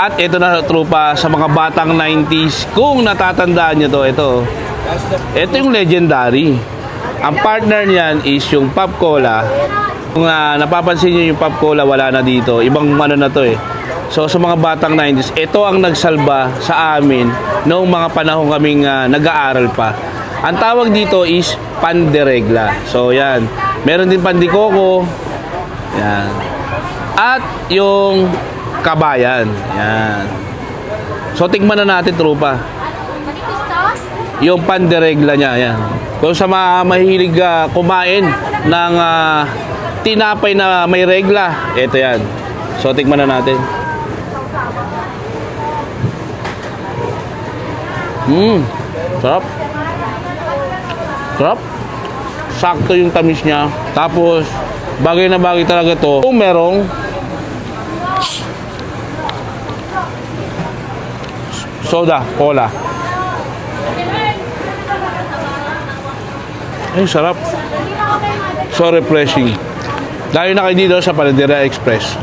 At ito na trupa sa mga batang 90s. Kung natatandaan nyo to, ito. Ito yung legendary. Ang partner niyan is yung Pop Cola. Kung ah, napapansin nyo yung Pop Cola, wala na dito. Ibang ano na to eh. So sa mga batang 90s, ito ang nagsalba sa amin noong mga panahon kaming ah, nag-aaral pa. Ang tawag dito is panderegla. So yan. Meron din pandikoko. Yan. At yung kabayan. Yan. So tikman na natin trupa. Yung panderegla niya. Yan. Kung sa mga mahilig ah, kumain ng ah, tinapay na may regla, ito yan. So tikman na natin. Mmm. Sarap. Sarap. Sakto yung tamis niya. Tapos, bagay na bagay talaga to. Kung merong soda, cola. Ay, sarap. So refreshing. Dahil na kayo dito sa Paladera Express.